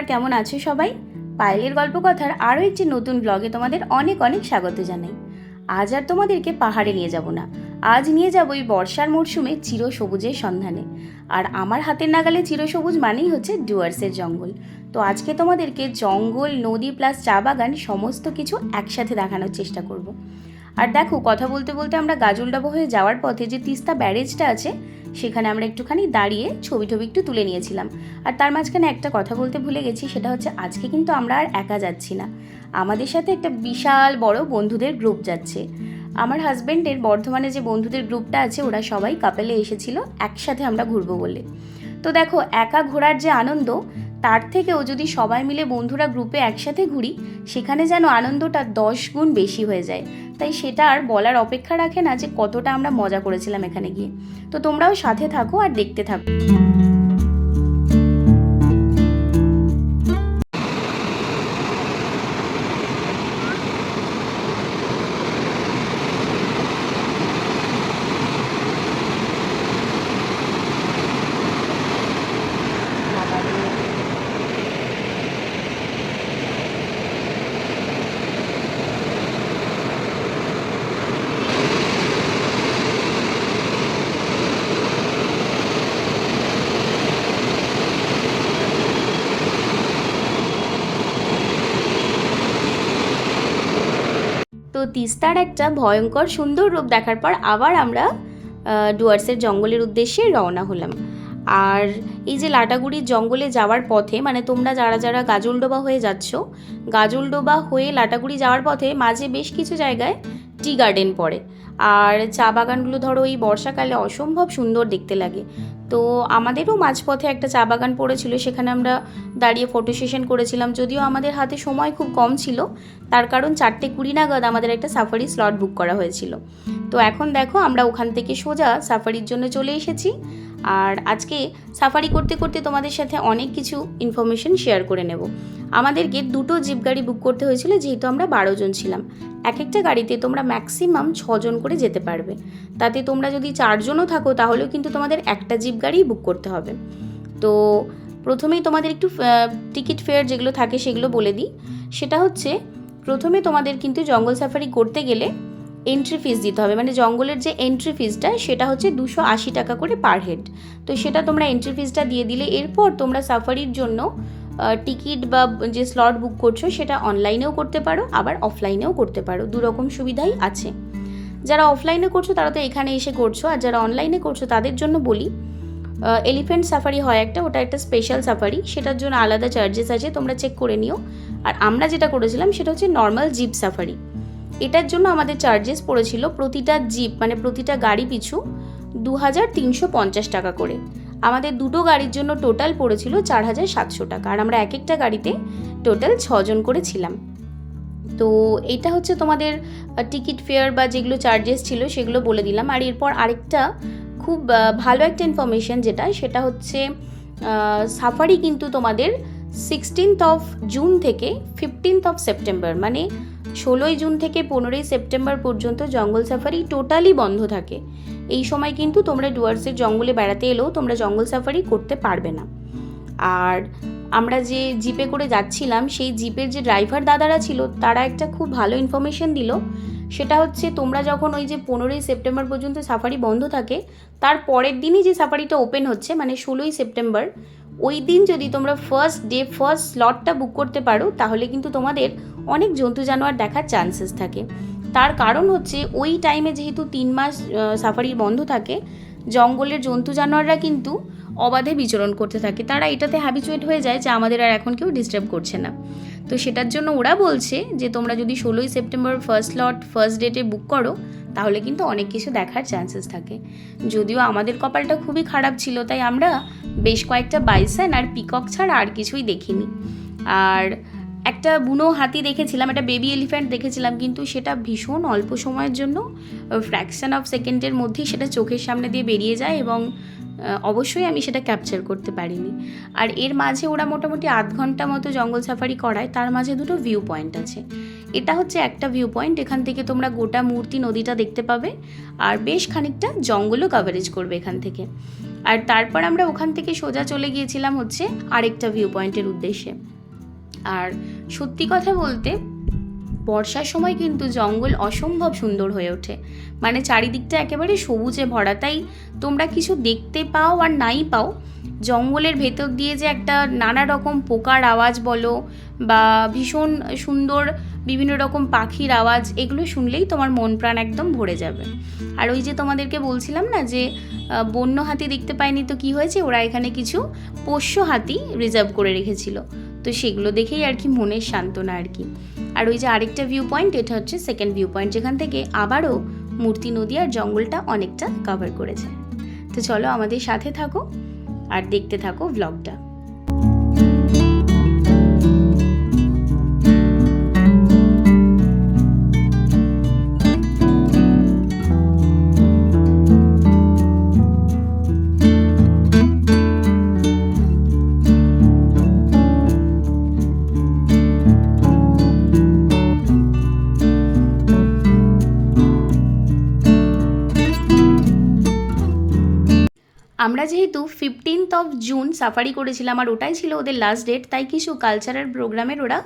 নমস্কার কেমন আছো সবাই? পায়েলের গল্প কথার আরও একটি নতুন ব্লগে তোমাদের অনেক অনেক স্বাগত জানাই। আজ আর তোমাদেরকে পাহাড়ে নিয়ে যাব না। আজ নিয়ে যাব এই বর্ষার মরশুমে চিরসবুজের সন্ধানে। আর আমার হাতের নাগালে চিরসবুজ মানেই হচ্ছে ডুয়ার্সের জঙ্গল। তো আজকে তোমাদেরকে জঙ্গল, নদী প্লাস চা বাগান সমস্ত কিছু একসাথে দেখানোর চেষ্টা করব। আর দেখো, কথা বলতে বলতে আমরা গাজলডাবো হয়ে যাওয়ার পথে যে তিস্তা ব্যারেজটা আছে, সেখানে আমরা একটুখানি দাঁড়িয়ে ছবি টবি একটু তুলে নিয়েছিলাম। আর তার মাঝখানে একটা কথা বলতে ভুলে গেছি, সেটা হচ্ছে আজকে কিন্তু আমরা আর একা যাচ্ছি না। আমাদের সাথে একটা বিশাল বড় বন্ধুদের গ্রুপ যাচ্ছে। আমার হাজব্যান্ডের বর্ধমানে যে বন্ধুদের গ্রুপটা আছে, ওরা সবাই কাপেলে এসেছিল, একসাথে আমরা ঘুরবো বলে। তো দেখো, একা ঘোরার যে আনন্দ তার থেকেও যদি সবাই মিলে বন্ধুরা গ্রুপে একসাথে ঘুরি, সেখানে যেন আনন্দটা দশ গুণ বেশি হয়ে যায়। তাই সেটা আর বলার অপেক্ষা রাখে না যে কতটা আমরা মজা করেছিলাম এখানে গিয়ে। তো তোমরাও সাথে থাকো আর দেখতে থাকো। তো তিস্তার একটা ভয়ঙ্কর সুন্দর রূপ দেখার পর আবার আমরা ডুয়ার্সের জঙ্গলের উদ্দেশ্যে রওনা হলাম। আর এই যে লাটাগুড়ির জঙ্গলে যাওয়ার পথে মানে তোমরা যারা যারা গাজলডোবা হয়ে যাচ্ছ গাজলডোবা হয়ে লাটাগুড়ি যাওয়ার পথে মাঝে বেশ কিছু জায়গায় টি গার্ডেন পড়ে। আর চা বাগানগুলো ধরো এই বর্ষাকালে অসম্ভব সুন্দর দেখতে লাগে। তো আমাদেরও মাঝপথে একটা চা বাগান পড়েছিল, সেখানে আমরা দাঁড়িয়ে ফটো সেশন করেছিলাম। যদিও আমাদের হাতে সময় খুব কম ছিল, তার কারণ চারটে কুড়ি নাগাদ আমাদের একটা সাফারি স্লট বুক করা হয়েছিল। তো এখন দেখো, আমরা ওখান থেকে সোজা সাফারির জন্য চলে এসেছি। আর আজকে সাফারি করতে করতে তোমাদের সাথে অনেক কিছু ইনফরমেশন শেয়ার করে নেব। আমাদেরকে দুটো জিপ গাড়ি বুক করতে হয়েছিল, যেহেতু আমরা বারো জন ছিলাম। এক একটা গাড়িতে তোমরা ম্যাক্সিমাম ছজন করে যেতে পারবে। তাতে তোমরা যদি চারজনও থাকো, তাহলেও কিন্তু তোমাদের একটা জিপ গাড়ি বুক করতে হবে। তো প্রথমেই তোমাদের একটু টিকিট ফেয়ার যেগুলো থাকে সেগুলো বলে দিই। সেটা হচ্ছে, প্রথমে তোমাদের কিন্তু জঙ্গল সাফারি করতে গেলে এন্ট্রি ফিস দিতে হবে। মানে জঙ্গলের যে এন্ট্রি ফিসটা সেটা হচ্ছে দুশো আশি টাকা করে পার হেড তো সেটা তোমরা এন্ট্রি ফিসটা দিয়ে দিলে, এরপর তোমরা সাফারির জন্য টিকিট বা যে স্লট বুক করছ, সেটা অনলাইনেও করতে পারো, আবার অফলাইনেও করতে পারো। দু রকম সুবিধাই আছে। যারা অফলাইনে করছ, তারা তো এখানে এসে করছ। আর যারা অনলাইনে করছ, তাদের জন্য বলি এলিফ্যান্ট সাফারি হয় একটা, ওটা একটা স্পেশাল সাফারি সেটার জন্য আলাদা চার্জেস আছে, তোমরা চেক করে নিও। আর আমরা যেটা করেছিলাম, সেটা হচ্ছে নর্মাল জিপ সাফারি এটার জন্য আমাদের চার্জেস পড়েছিল প্রতিটা জিপ মানে প্রতিটা গাড়ি পিছু দু হাজার তিনশো পঞ্চাশ টাকা করে। আমাদের দুটো গাড়ির জন্য টোটাল পড়েছিল চার হাজার সাতশো টাকা। আর আমরা এক একটা গাড়িতে টোটাল ছজন করে ছিলাম। তো এটা হচ্ছে তোমাদের টিকিট ফেয়ার বা যেগুলো চার্জেস ছিল সেগুলো বলে দিলাম। আর এরপর আরেকটা খুব ভালো একটা ইনফরমেশন যেটা, সেটা হচ্ছে সাফারি কিন্তু তোমাদের সিক্সটিন্থ অফ জুন থেকে ফিফটিন্থ অফ সেপ্টেম্বর মানে ষোলোই জুন থেকে পনেরোই সেপ্টেম্বর পর্যন্ত জঙ্গল সাফারি টোটালি বন্ধ থাকে। এই সময় কিন্তু তোমরা ডুয়ার্সের জঙ্গলে বেড়াতে এলেও তোমরা জঙ্গল সাফারি করতে পারবে না। আর আমরা যে জিপে করে যাচ্ছিলাম, সেই জিপের যে ড্রাইভার দাদারা ছিল, তারা একটা খুব ভালো ইনফরমেশন দিল। সেটা হচ্ছে তোমরা যখন ওই যে পনেরোই সেপ্টেম্বর পর্যন্ত সাফারি বন্ধ থাকে, তার পরের দিনই যে সাফারিটা ওপেন হচ্ছে মানে ষোলোই সেপ্টেম্বর ওই দিন যদি তোমরা ফার্স্ট ডে ফার্স্ট স্লটটা বুক করতে পারো, তাহলে কিন্তু তোমাদের অনেক জন্তু জানোয়ার দেখার চান্সেস থাকে। তার কারণ হচ্ছে, ওই টাইমে যেহেতু তিন মাস সাফারির বন্ধ থাকে, জঙ্গলের জন্তু জানোয়াররা কিন্তু অবাধে বিচরণ করতে থাকে। তারা এটাতে হ্যাবিচুয়েট হয়ে যায় যে আমাদের আর এখন কেউ ডিস্টার্ব করছে না। তো সেটার জন্য ওরা বলছে যে, তোমরা যদি ষোলোই সেপ্টেম্বর ফার্স্ট লট ফার্স্ট ডেটে বুক করো, তাহলে কিন্তু অনেক কিছু দেখার চান্সেস থাকে। যদিও আমাদের কপালটা খুবই খারাপ ছিল, তাই আমরা বেশ কয়েকটা বাইসান আর পিকক ছাড়া আর কিছুই দেখিনি। আর একটা বুনো হাতি দেখেছিলাম, একটা বেবি এলিফ্যান্ট দেখেছিলাম, কিন্তু সেটা ভীষণ অল্প সময়ের জন্য, ফ্র্যাকশন অফ সেকেন্ডের মধ্যেই সেটা চোখের সামনে দিয়ে বেরিয়ে যায় এবং অবশ্যই আমি সেটা ক্যাপচার করতে পারিনি। আর এর মাঝে ওরা মোটামুটি আধ ঘণ্টা মতো জঙ্গল সাফারি করায়, তার মাঝে দুটো ভিউ পয়েন্ট আছে। এটা হচ্ছে একটা ভিউ পয়েন্ট, এখান থেকে তোমরা গোটা মূর্তি নদীটা দেখতে পাবে, আর বেশ খানিকটা জঙ্গলও কভারেজ করবে এখান থেকে। আর তারপর আমরা ওখান থেকে সোজা চলে গিয়েছিলাম হচ্ছে আরেকটা ভিউ পয়েন্টের উদ্দেশ্যে। আর সত্যি কথা বলতে, বর্ষার সময় কিন্তু জঙ্গল অসম্ভব সুন্দর হয়ে ওঠে। মানে চারিদিকটা একেবারে সবুজে ভরা। তাই তোমরা কিছু দেখতে পাও আর নাই পাও জঙ্গলের ভেতর দিয়ে যে একটা নানা রকম পোকার আওয়াজ বলো বা ভীষণ সুন্দর বিভিন্ন রকম পাখির আওয়াজ, এগুলো শুনলেই তোমার মন প্রাণ একদম ভরে যাবে। আর ওই যে তোমাদেরকে বলছিলাম না যে বন্য হাতি দেখতে পায়নি তো কি হয়েছে? ওরা এখানে কিছু পোষ্য হাতি রিজার্ভ করে রেখেছিল। তো সেগুলো দেখেই আর কি মনের সান্ত্বনা আর কি। আর ওই যে আরেকটা ভিউ পয়েন্ট এটা হচ্ছে সেকেন্ড ভিউ পয়েন্ট যেখান থেকে আবারও মূর্তি, নদী আর জঙ্গলটা অনেকটা কভার করেছে। তো চলো আমাদের সাথে থাকো। আর দেখতে থাকো ভ্লগটা আমরা যেহেতু ফিফটিন্থ অফ জুন সাফারি করেছিলাম আর ওটাই ছিল ওদের লাস্ট ডেট তাই কিছু কালচারাল প্রোগ্রামের ওরা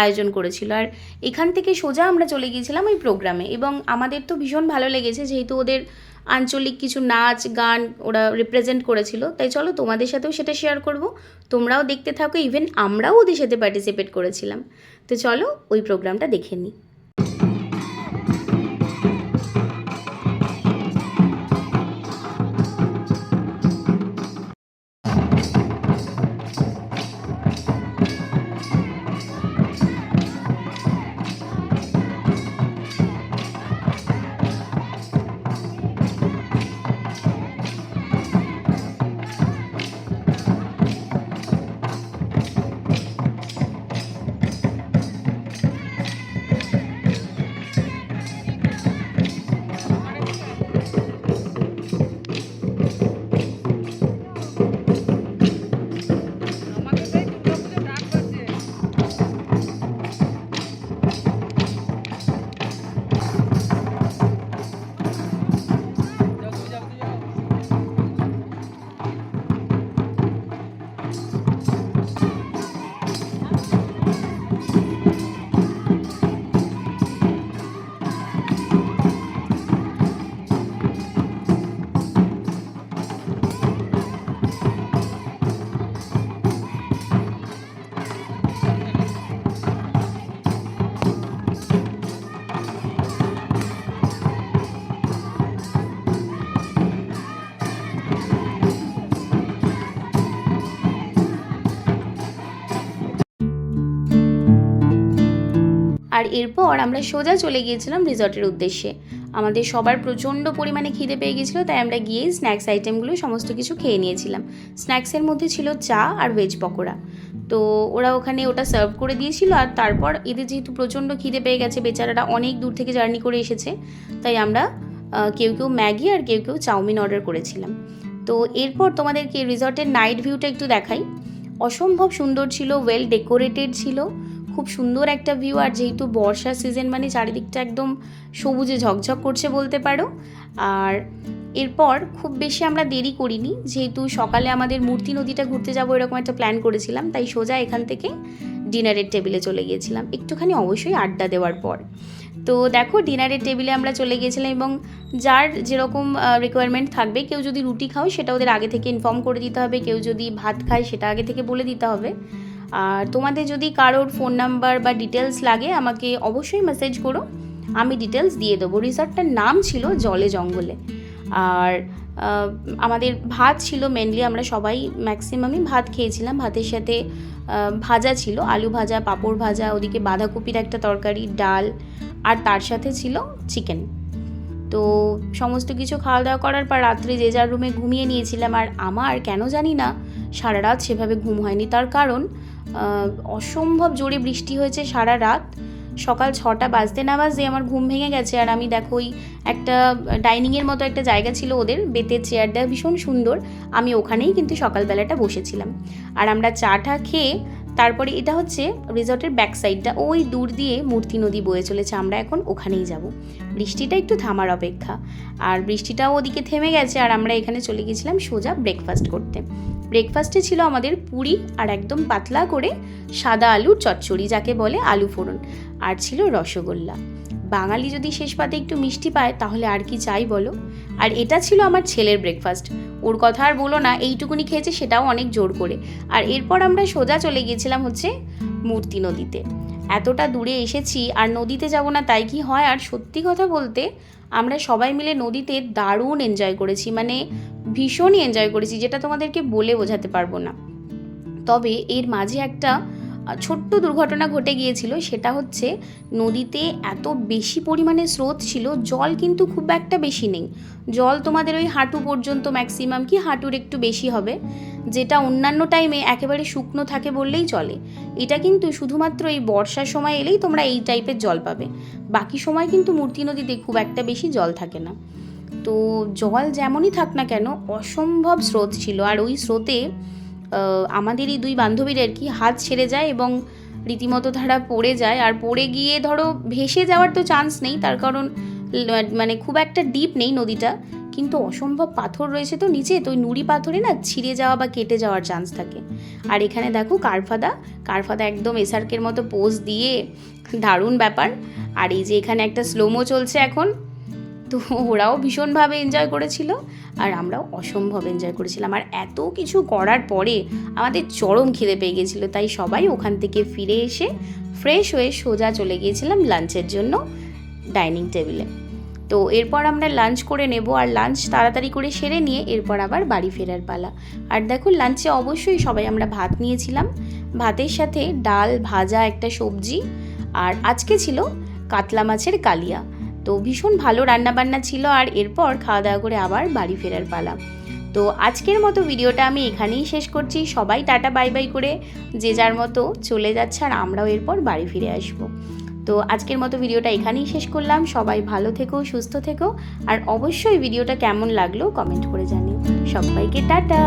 আয়োজন করেছিল। আর এখান থেকে সোজা আমরা চলে গিয়েছিলাম ওই প্রোগ্রামে এবং আমাদের তো ভীষণ ভালো লেগেছে যেহেতু ওদের আঞ্চলিক কিছু নাচ, গান ওরা রিপ্রেজেন্ট করেছিল। তাই চলো তোমাদের সাথেও সেটা শেয়ার করব। তোমরাও দেখতে থাকো ইভেন আমরাও ওদের সাথে পার্টিসিপেট করেছিলাম। তো চলো ওই প্রোগ্রামটা দেখে নিই। আর এরপর আমরা সোজা চলে গিয়েছিলাম রিসর্টের উদ্দেশ্যে। আমাদের সবার প্রচণ্ড পরিমাণে খিদে পেয়ে গেছিল তাই আমরা গিয়ে স্ন্যাক্স আইটেমগুলো, সমস্ত কিছু খেয়ে নিয়েছিলাম। স্ন্যাক্সের মধ্যে ছিল চা আর ভেজ পকোড়া। তো ওরা ওখানে ওটা সার্ভ করে দিয়েছিল আর তারপর এদের যেহেতু প্রচণ্ড খিদে পেয়ে গেছে, বেচারারা অনেক দূর থেকে জার্নি করে এসেছে, তাই আমরা কেউ কেউ ম্যাগি আর কেউ কেউ চাউমিন অর্ডার করেছিলাম। তো এরপর তোমাদেরকে রিসর্টের নাইট ভিউটা একটু দেখাই। অসম্ভব সুন্দর ছিল ওয়েল ডেকোরেটেড ছিল। খুব সুন্দর একটা ভিউ আর যেহেতু বর্ষা সিজন মানে চারিদিকটা একদম সবুজে ঝকঝক করছে বলতে পারো। আর এরপর খুব বেশি আমরা দেরি করিনি, যেহেতু সকালে আমাদের মূর্তি নদীটা ঘুরতে যাব এরকম একটা প্ল্যান করেছিলাম, তাই সোজা এখান থেকে ডিনারের টেবিলে চলে গিয়েছিলাম। একটুখানি অবশ্যই আড্ডা দেওয়ার পর। তো দেখো, ডিনারের টেবিলে আমরা চলে গিয়েছিলাম, এবং যার যেরকম রিকোয়ারমেন্ট থাকবে, কেউ যদি রুটি খাও, সেটা ওদের আগে থেকে ইনফর্ম করে দিতে হবে, কেউ যদি ভাত খায়, সেটা আগে থেকে বলে দিতে হবে। আর তোমাদের যদি কারোর ফোন নাম্বার বা ডিটেলস লাগে, আমাকে অবশ্যই মেসেজ করো। আমি ডিটেলস দিয়ে দেবো। রিসর্টটার নাম ছিল জলে জঙ্গলে। আর আমাদের ভাত ছিল মেনলি আমরা সবাই ম্যাক্সিমামই ভাত খেয়েছিলাম। ভাতের সাথে ভাজা ছিল। আলু ভাজা, পাঁপড় ভাজা, ওদিকে বাঁধাকপির একটা তরকারি, ডাল, আর তার সাথে ছিল চিকেন তো সমস্ত কিছু খাওয়া দাওয়া করার পর রাত্রে যে যার রুমে ঘুমিয়ে নিয়েছিলাম। আর আমার কেন জানি না, সারা রাত সেভাবে ঘুম হয়নি। তার কারণ অসম্ভব জোরে বৃষ্টি হয়েছে সারা রাত। সকাল ছটা বাজতে না বাজতে আমার ঘুম ভেঙে গেছে আর আমি দেখো ওই একটা ডাইনিংয়ের মতো একটা জায়গা ছিল ওদের, বেতের চেয়ারটা ভীষণ সুন্দর। আমি ওখানেই কিন্তু সকালবেলাটা বসেছিলাম। আর আমরা চাটা খেয়ে তারপরে এটা হচ্ছে রিসর্টের ব্যাক সাইডটা ওই দূর দিয়ে মূর্তি নদী বয়ে চলেছে, আমরা এখন ওখানেই যাব। বৃষ্টিটা একটু থামার অপেক্ষা। আর বৃষ্টিটাও ওদিকে থেমে গেছে, আর আমরা এখানে চলে গেছিলাম সোজা ব্রেকফাস্ট করতে। ব্রেকফাস্টে ছিল আমাদের পুরি আর একদম পাতলা করে সাদা আলুর চচ্চড়ি, যাকে বলে আলু ফোড়ন। আর ছিল রসগোল্লা। বাঙালি যদি শেষ পাতে একটু মিষ্টি পায়, তাহলে আর কি চাই বলো? আর এটা ছিল আমার ছেলের ব্রেকফাস্ট ওর কথা আর বলো না, এইটুকুনি খেয়েছে, সেটাও অনেক জোর করে। আর এরপর আমরা সোজা চলে গিয়েছিলাম হচ্ছে মূর্তি নদীতে। এতটা দূরে এসেছি, আর নদীতে যাব না তাই কি হয়? আর সত্যি কথা বলতে, আমরা সবাই মিলে নদীতে দারুণ এনজয় করেছি মানে ভীষণই এনজয় করেছি, যেটা তোমাদেরকে বলে বোঝাতে পারব না। তবে এর মাঝে একটা ছোট্ট দুর্ঘটনা ঘটে গিয়েছিল, সেটা হচ্ছে নদীতে এত বেশি পরিমাণে স্রোত ছিল, জল কিন্তু খুব একটা বেশি নেই। জল তোমাদের ওই হাঁটু পর্যন্ত ম্যাক্সিমাম কি হাঁটুর একটু বেশি হবে, যেটা অন্যান্য টাইমে একেবারে শুকনো থাকে বললেই চলে। এটা কিন্তু শুধুমাত্র এই বর্ষার সময় এলেই তোমরা এই টাইপের জল পাবে। বাকি সময় কিন্তু মূর্তি নদীতে খুব একটা বেশি জল থাকে না। তো জল যেমনই থাক না কেন, অসম্ভব স্রোত ছিল। আর ওই স্রোতে আমাদের এই দুই বান্ধবীর আর কি হাত ছেড়ে যায় এবং রীতিমতো তারা পড়ে যায়। আর পড়ে গিয়ে ধরো ভেসে যাওয়ার তো চান্স নেই, তার কারণ মানে খুব একটা ডিপ নেই নদীটা। কিন্তু অসম্ভব পাথর রয়েছে তো নিচে, তো ওই নুড়ি পাথরে না ছিঁড়ে যাওয়া বা কেটে যাওয়ার চান্স থাকে। আর এখানে দেখো কারফাদা কারফাদা একদম এসআরকের মতো পোজ দিয়ে দারুণ ব্যাপার। আর এই যে এখানে একটা স্লোমো চলছে এখন। তো ওরাও ভীষণভাবে এনজয় করেছিল আর আমরাও অসম্ভব এনজয় করেছিলাম। আর এত কিছু করার পরে আমাদের চরম খিদে পেয়ে গেছিল, তাই সবাই ওখান থেকে ফিরে এসে ফ্রেশ হয়ে সোজা চলে গিয়েছিলাম লাঞ্চের জন্য ডাইনিং টেবিলে তো এরপর আমরা লাঞ্চ করে নেব আর লাঞ্চ তাড়াতাড়ি করে সেরে নিয়ে এরপর আবার বাড়ি ফেরার পালা। আর দেখো লাঞ্চে অবশ্যই সবাই আমরা ভাত নিয়েছিলাম। ভাতের সাথে ডাল, ভাজা একটা সবজি আর আজকে ছিল কাতলা মাছের কালিয়া। তো ভীষণ ভালো রান্নাবান্না ছিল আর এরপর খাওয়া দাওয়া করে আবার বাড়ি ফেরার পালা। তো আজকের মতো ভিডিওটা আমি এখানেই শেষ করছি। সবাই টাটা, বাই বাই করে যে যার মতো চলে যাচ্ছে আর আমরাও এরপর বাড়ি ফিরে আসব। তো আজকের মতো ভিডিওটা এখানেই শেষ করলাম। সবাই ভালো থেকো, সুস্থ থেকো। আর অবশ্যই ভিডিওটা কেমন লাগল কমেন্ট করে জানিও। সবাইকে টাটা!